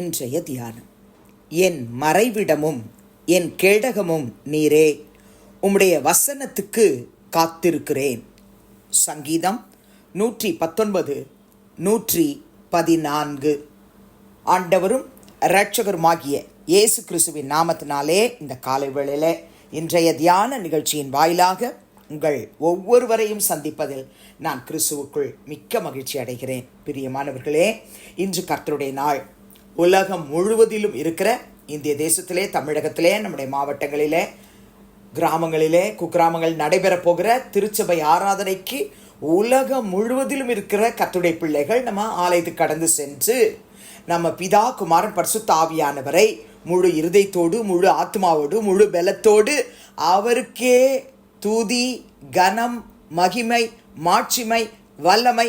இன்றைய தியானம். என் மறைவிடமும் என் கேடகமும் நீரே. உம்முடைய வசனத்துக்கு காத்திருக்கிறேன். சங்கீதம் நூற்றி பத்தொன்பது நூற்றி பதினான்கு. ஆண்டவரும் இரட்சகருமாகிய இயேசு கிறிஸ்துவின் நாமத்தினாலே இந்த காலை வேளையில் இன்றைய தியான நிகழ்ச்சியின் வாயிலாக உங்கள் ஒவ்வொருவரையும் சந்திப்பதில் நான் கிறிஸ்துவுக்குள் மிக்க மகிழ்ச்சி அடைகிறேன். பிரியமானவர்களே இன்று கர்த்தருடைய நாள். உலகம் முழுவதிலும் இருக்கிற இந்திய தேசத்திலே தமிழகத்திலே நம்முடைய மாவட்டங்களிலே கிராமங்களிலே குக்கிராமங்கள் நடைபெறப் போகிற திருச்சபை ஆராதனைக்கு உலகம் முழுவதிலும் இருக்கிற கத்துடைய பிள்ளைகள் நம்ம ஆலயத்துக்கு கடந்து சென்று நம்ம பிதா குமாரன் பரிசுத்த ஆவியானவரை முழு இருதயத்தோடு முழு ஆத்மாவோடு முழு பலத்தோடு அவருக்கே துதி கனம் மகிமை மாட்சிமை வல்லமை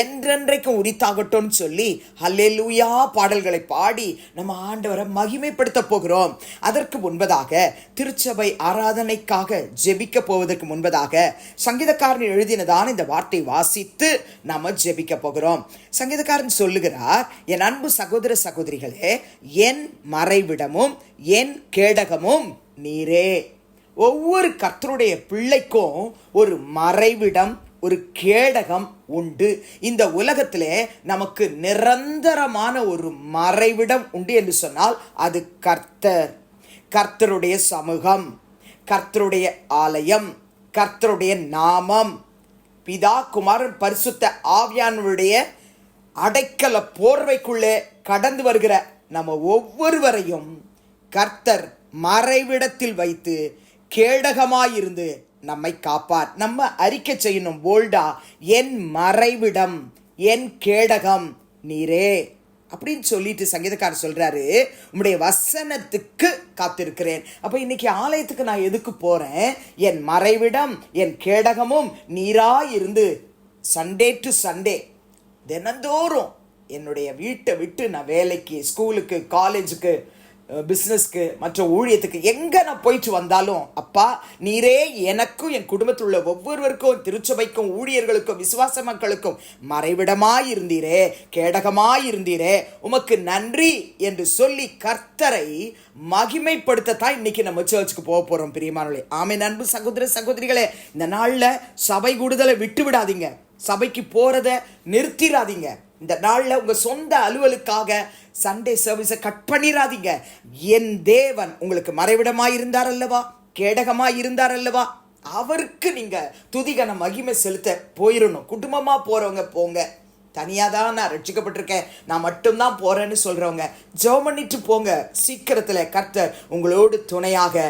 என்றென்றைக்கும் உரித்தாகட்டும்னு சொல்லி ஹல்லேலூயா பாடல்களை பாடி நம்ம ஆண்டவரை மகிமைப்படுத்த போகிறோம். அதற்கு முன்பதாக திருச்சபை ஆராதனைக்காக ஜெபிக்க போவதற்கு முன்பதாக சங்கீதக்காரன் எழுதினதான இந்த வார்த்தை வாசித்து நாம் ஜெபிக்க போகிறோம். சங்கீதக்காரன் சொல்லுகிறார் என் அன்பு சகோதர சகோதரிகளே என் மறைவிடமும் என் கேடகமும் நீரே. ஒவ்வொரு கர்த்தருடைய பிள்ளைக்கும் ஒரு மறைவிடம் ஒரு கேடகம் உண்டு. இந்த உலகத்திலே நமக்கு நிரந்தரமான ஒரு மறைவிடம் உண்டு என்று சொன்னால் அது கர்த்தர். கர்த்தருடைய சமூகம் கர்த்தருடைய ஆலயம் கர்த்தருடைய நாமம். பிதா குமாரன் பரிசுத்த ஆவியானுடைய அடைக்கல போர்வைக்குள்ளே கடந்து வருகிற நம்ம ஒவ்வொருவரையும் கர்த்தர் மறைவிடத்தில் வைத்து கேடகமாயிருந்து நம்மை காப்பார். நம்ம அறிக்கை செய்யணும். போல்டா என் மறைவிடம் என் கேடகம் நீரே அப்படின்னு சொல்லிட்டு சங்கீதக்காரர் சொல்றாரு. உம்முடைய வசனத்துக்கு காத்திருக்கிறேன். அப்ப இன்னைக்கு ஆலயத்துக்கு நான் எதுக்கு போறேன்? என் மறைவிடம் என் கேடகமும் நீரா இருந்து சண்டே டு சண்டே தினந்தோறும் என்னுடைய வீட்டை விட்டு நான் வேலைக்கு ஸ்கூலுக்கு காலேஜுக்கு பிஸ்னஸ்க்கு மற்ற ஊழியத்துக்கு எங்கே நான் போயிட்டு வந்தாலும் அப்பா நீரே எனக்கும் என் குடும்பத்தில் உள்ள ஒவ்வொருவருக்கும் திருச்சபைக்கும் ஊழியர்களுக்கும் விசுவாச மக்களுக்கும் மறைவிடமாய் இருந்தீரே கேடகமாய் இருந்தீரே உமக்கு நன்றி என்று சொல்லி கர்த்தரை மகிமைப்படுத்தத்தான் இன்னைக்கு நம்ம சர்ச்சுக்கு போக போகிறோம் பிரியமானவர்களே. ஆமை நண்பு சகோதர சகோதரிகளே. இந்த நாளில் சபை கூடுதலை விட்டு விடாதீங்க சபைக்கு போகிறத நிறுத்திடாதீங்க இந்த நாளில் உங்கள் சொந்த அலுவலுக்காக சண்டே சர்வீஸை கட் பண்ணிடாதீங்க என் தேவன் உங்களுக்கு மறைவிடமாக இருந்தார் அல்லவா? கேடகமாக இருந்தார் அல்லவா அவருக்கு நீங்கள் துதிகன மகிமை செலுத்த போயிடணும் குடும்பமாக போகிறவங்க போங்க. தனியாக தான் நான் ரட்சிக்கப்பட்டிருக்கேன். நான் மட்டும்தான் போகிறேன்னு சொல்கிறவங்க ஜெபம் பண்ணிட்டு போங்க. சீக்கிரத்தில் கர்த்தர் உங்களோடு துணையாக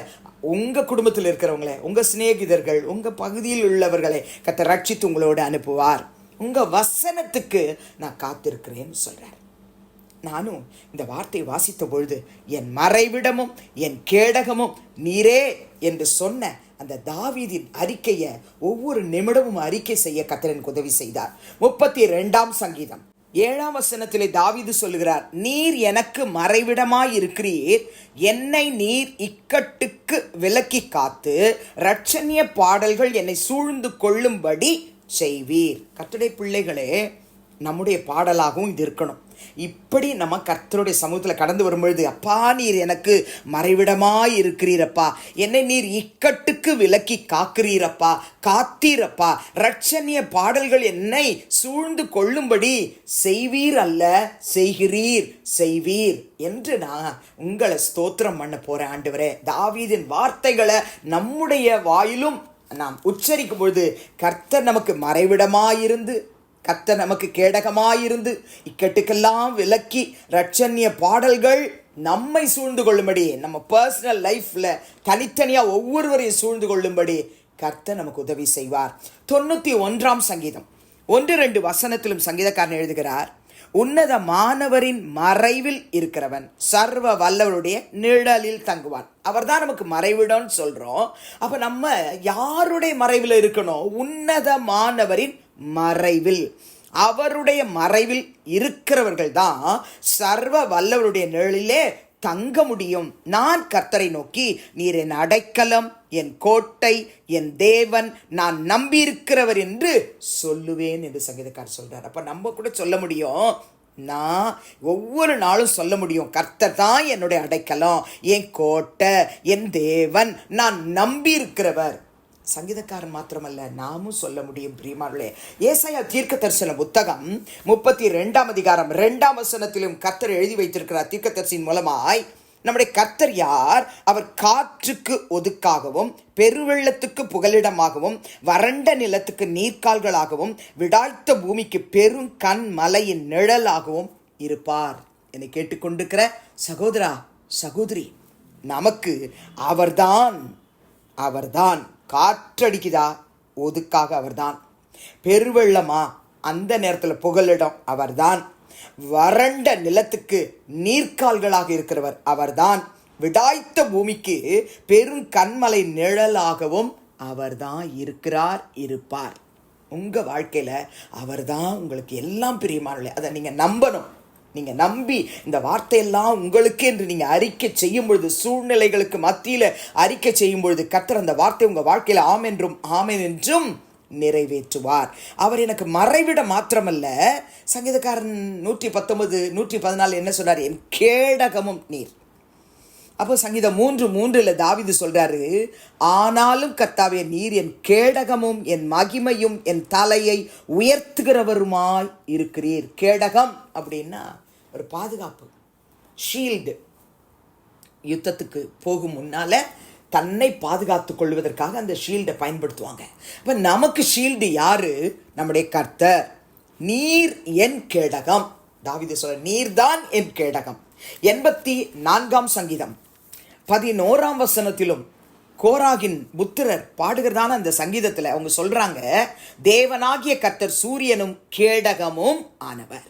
உங்கள் குடும்பத்தில் இருக்கிறவங்களே உங்கள் சிநேகிதர்கள் உங்கள் பகுதியில் உள்ளவர்களை கர்த்தர் ரட்சித்து உங்களோடு அனுப்புவார். உங்கள் வசனத்துக்கு நான் காத்திருக்கிறேன்னு சொல்கிறார் நானும் இந்த வார்த்தை வாசித்த பொழுது என் மறைவிடமும் என் கேடகமும் நீரே என்று சொன்ன அந்த தாவீதின் அறிக்கையை ஒவ்வொரு நிமிடமும் அறிக்கை செய்ய கத்திரனுக்கு உதவி செய்தார். முப்பத்தி ரெண்டாம் சங்கீதம். ஏழாம் வசனத்திலே தாவீது சொல்லுகிறார் நீர் எனக்கு மறைவிடமாய் இருக்கிறீர். என்னை நீர் இக்கட்டுக்கு விலக்கி காத்து ரட்சணிய பாடல்கள் என்னை சூழ்ந்து கொள்ளும்படி செய்வீர். கத்துடைய பிள்ளைகளே நம்முடைய பாடலாகவும் இது இருக்கணும். இப்படி நம்ம கர்த்தருடைய சமூகத்தில் கடந்து வரும்பொழுது அப்பா நீர் எனக்கு மறைவிடமாய் இருக்கிறீரப்பா. என்னை நீர் இக்கட்டுக்கு விலக்கி காக்கிறீரப்பா. காத்தீரப்பா. ரட்சணிய பாடல்கள் என்னை சூழ்ந்து கொள்ளும்படி செய்வீர் அல்ல செய்கிறீர் செய்வீர் என்று நான் உங்களை ஸ்தோத்திரம் பண்ண போகிறேன் ஆண்டு வரேன் தாவீதின் வார்த்தைகளை நம்முடைய வாயிலும் நாம் உச்சரிக்கும் பொழுது கர்த்தர் நமக்கு மறைவிடமாயிருந்து கர்த்தர் நமக்கு கேடகமாயிருந்து இக்கட்டுக்கெல்லாம் விலக்கி ரட்சண்ய பாடல்கள் நம்மை சூழ்ந்து கொள்ளும்படி நம்ம பர்சனல் லைஃப்பில் தனித்தனியாக ஒவ்வொருவரையும் சூழ்ந்து கொள்ளும்படி கர்த்தர் நமக்கு உதவி செய்வார். தொண்ணூற்றி ஒன்றாம் சங்கீதம். ஒன்று ரெண்டு வசனத்திலும் சங்கீதக்காரன் எழுதுகிறார் உன்னத மாணவரின் மறைவில் இருக்கிறவன் சர்வ வல்லவருடைய நிழலில் தங்குவான். அவர் தான் நமக்கு மறைவிடம்னு சொல்கிறோம் அப்போ நம்ம யாருடைய மறைவில் இருக்கணும்? உன்னத மாணவரின் மறைவில். அவருடைய மறைவில் இருக்கிறவர்கள் தான் சர்வ வல்லவருடைய நிழலிலே தங்க முடியும் நான் கர்த்தரை நோக்கி நீர் என் அடைக்கலம் என் கோட்டை என் தேவன் நான் நம்பியிருக்கிறவர் என்று சொல்லுவேன் என்று சங்கீதக்காரர் சொல்றார். அப்ப நம்ம கூட சொல்ல முடியும். நான் ஒவ்வொரு நாளும் சொல்ல முடியும். கர்த்தர் தான் என்னுடைய அடைக்கலம். என் கோட்டை என் தேவன் நான் நம்பியிருக்கிறவர். சங்கீதக்காரன் மாத்திரமல்ல நாமும் சொல்ல முடியும் பிரியமானே ஏசாயா தீர்க்க தரிசன புத்தகம் முப்பத்தி ரெண்டாம் அதிகாரம் ரெண்டாம் வசனத்திலும் கர்த்தர் எழுதி வைத்திருக்கிறார் தீர்க்க தரிசின் மூலமாய். நம்முடைய கர்த்தர் யார்? அவர் காற்றுக்கு ஒதுக்காகவும் பெருவெள்ளத்துக்கு புகலிடமாகவும் வறண்ட நிலத்துக்கு நீர்க்கால்களாகவும் விடாய்த்த பூமிக்கு பெரும் கண் மலையின் நிழலாகவும் இருப்பார். என்னை கேட்டுக்கொண்டிருக்கிற சகோதரா சகோதரி நமக்கு அவர்தான் அவர்தான். காற்றடிக்குதா? ஒதுக்காக அவர்தான். பெருவெள்ளமா? அந்த நேரத்தில் புகலிடம் அவர்தான். வறண்ட நிலத்துக்கு நீர்க்கால்களாக இருக்கிறவர் அவர்தான். விடாய்த்த பூமிக்கு பெரும் கண்மலை நிழலாகவும் அவர்தான் இருக்கிறார் இருப்பார். உங்கள் வாழ்க்கையில் அவர்தான் உங்களுக்கு எல்லாம் பிரியமானே அதை நீங்கள் நம்பணும். நீங்கள் நம்பி இந்த வார்த்தையெல்லாம் உங்களுக்கு என்று நீங்கள் அறிக்கை செய்யும் பொழுது சூழ்நிலைகளுக்கு மத்தியில் அறிக்கை செய்யும் பொழுது கத்தர் அந்த வார்த்தை உங்கள் வாழ்க்கையில் ஆம் என்றும் ஆமென் என்றும் நிறைவேற்றுவார். அவர் எனக்கு மறைவிட மாத்திரமல்ல. சங்கீதக்காரன் நூற்றி பத்தொன்பது நூற்றி பதினாலு என்ன சொன்னார் என் கேடகமும் நீர். அப்போ சங்கீதம் மூன்று மூன்றில் தாவிது சொல்கிறாரு ஆனாலும் கர்த்தாவே நீர் என் கேடகமும் என் மகிமையும் என் தலையை உயர்த்துகிறவருமாய் இருக்கிறீர். கேடகம் அப்படின்னா ஒரு பாதுகாப்பு ஷீல்டு யுத்தத்துக்கு போகும் முன்னால் தன்னை பாதுகாத்து கொள்வதற்காக அந்த ஷீல்டை பயன்படுத்துவாங்க. அப்போ நமக்கு ஷீல்டு யாரு? நம்முடைய கர்த்தர். நீர் என் கேடகம். தாவித சொல்ல நீர்தான் என் கேடகம். எண்பத்தி நான்காம் சங்கீதம். பதினோராம் வசனத்திலும் கோராகின் புத்திரர் பாடுகிறதான அந்த சங்கீதத்தில் அவங்க சொல்கிறாங்க தேவனாகிய கர்த்தர் சூரியனும் கேடகமும் ஆனவர்.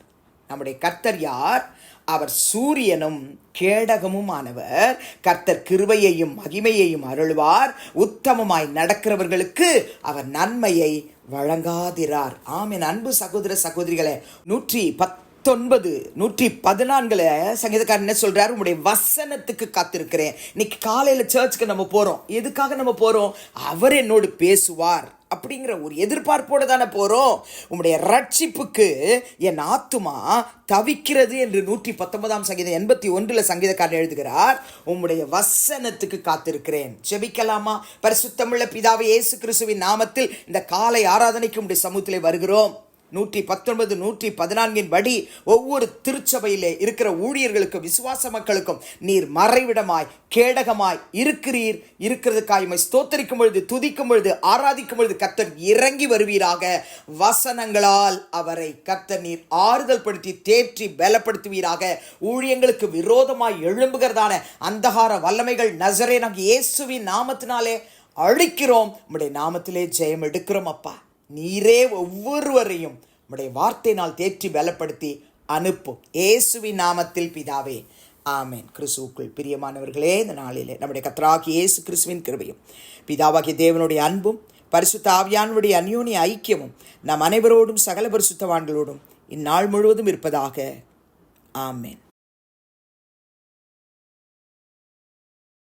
நம்முடைய கர்த்தர் யார்? அவர் சூரியனும் கேடகமும் ஆனவர். கர்த்தர் கிருபையையும் மகிமையையும் அருள்வார். உத்தமமாய் நடக்கிறவர்களுக்கு அவர் நன்மையை வழங்காதிரார். ஆமென். அன்பு சகோதர சகோதரிகளே நூற்றி பத்து பத்தொன்பது நூற்றி பதினான்குல சங்கீதக்காரர் என்ன சொல்கிறார் உங்களுடைய வசனத்துக்கு காத்திருக்கிறேன். இன்னைக்கு காலையில் சர்ச்சுக்கு நம்ம போகிறோம் எதுக்காக நம்ம போகிறோம் அவர் என்னோடு பேசுவார். அப்படிங்கிற ஒரு எதிர்பார்ப்போடு தானே போகிறோம் உங்களுடைய ரட்சிப்புக்கு என் ஆத்துமா தவிக்கிறது என்று நூற்றி பத்தொன்பதாம் சங்கீதம் எண்பத்தி ஒன்றில் சங்கீதக்காரன் எழுதுகிறார். உம்முடைய வசனத்துக்கு காத்திருக்கிறேன். ஜெபிக்கலாமா? பரிசுத்தமுள்ள பிதாவை இயேசு கிறிஸ்துவின் நாமத்தில் இந்த காலை ஆராதனைக்கு உடைய சமூகத்திலே வருகிறோம். நூற்றி பத்தொன்பது நூற்றி பதினான்கின் படி ஒவ்வொரு திருச்சபையிலே இருக்கிற ஊழியர்களுக்கும் விசுவாச மக்களுக்கும் நீர் மறைவிடமாய் கேடகமாய் இருக்கிறீர். இருக்கிறதுக்காய் உம்மை ஸ்தோத்தரிக்கும் பொழுது துதிக்கும் பொழுது ஆராதிக்கும் பொழுது கத்தர் இறங்கி வருவீராக. வசனங்களால் அவரை கர்த்தர் நீர் ஆறுதல் படுத்தி தேற்றி பலப்படுத்துவீராக. ஊழியங்களுக்கு விரோதமாய் எழும்புகிறதான அந்தகார வல்லமைகள் நசரே நசரேனாக இயேசுவின் நாமத்தினாலே அழிக்கிறோம். உம்முடைய நாமத்திலே ஜெயம் எடுக்கிறோம் அப்பா. நீரே ஒவ்வொருவரையும் உம்முடைய வார்த்தையினால் தேற்றி பலப்படுத்தி அனுப்பும். இயேசுவின் நாமத்தில் பிதாவே ஆமேன். கிறிஸ்துவுக்குள் பிரியமானவர்களே இந்த நாளிலே நம்முடைய கத்ராகி இயேசு கிறிஸ்துவின் கிருபையும் பிதாவாகிய தேவனுடைய அன்பும் பரிசுத்த ஆவியானுடைய அந்யோன்ய ஐக்கியமும் நம் அனைவரோடும் சகல பரிசுத்தவான்களோடும் இந்நாள் முழுவதும் இருப்பதாக. ஆமேன்.